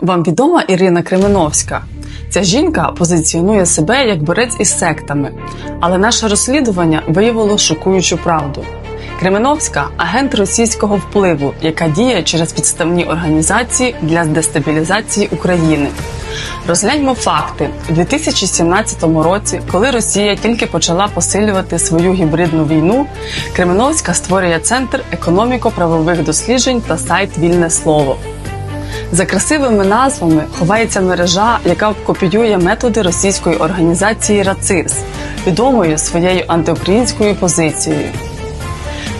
Вам відома Ірина Кременовська? Ця жінка позиціонує себе як борець із сектами, але наше розслідування виявило шокуючу правду. Кременовська агент російського впливу, яка діє через підставні організації для дестабілізації України. Розгляньмо факти у 2017 році, коли Росія тільки почала посилювати свою гібридну війну, Кременовська створює центр економіко-правових досліджень та сайт Вільне слово. За красивими назвами ховається мережа, яка копіює методи російської організації РАЦИРС, відомою своєю антиукраїнською позицією.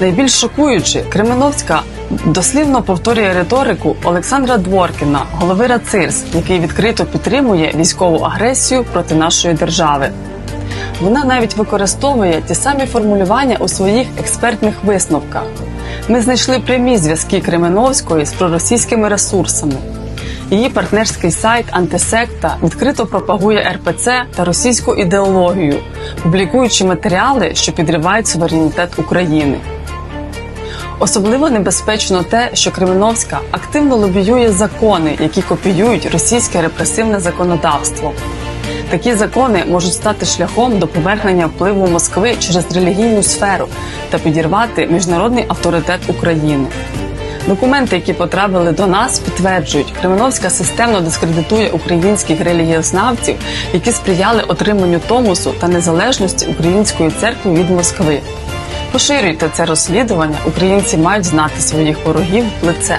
Найбільш шокуючи, Кременовська дослівно повторює риторику Олександра Дворкіна, голови РАЦИРС, який відкрито підтримує військову агресію проти нашої держави. Вона навіть використовує ті самі формулювання у своїх експертних висновках. Ми знайшли прямі зв'язки Кременовської з проросійськими ресурсами. Її партнерський сайт Антисекта відкрито пропагує РПЦ та російську ідеологію, публікуючи матеріали, що підривають суверенітет України. Особливо небезпечно те, що Кременовська активно лобіює закони, які копіюють російське репресивне законодавство. Такі закони можуть стати шляхом до повернення впливу Москви через релігійну сферу та підірвати міжнародний авторитет України. Документи, які потрапили до нас, підтверджують, Кременовська системно дискредитує українських релігієзнавців, які сприяли отриманню томосу та незалежності української церкви від Москви. Поширюйте це розслідування, українці мають знати своїх ворогів в лице.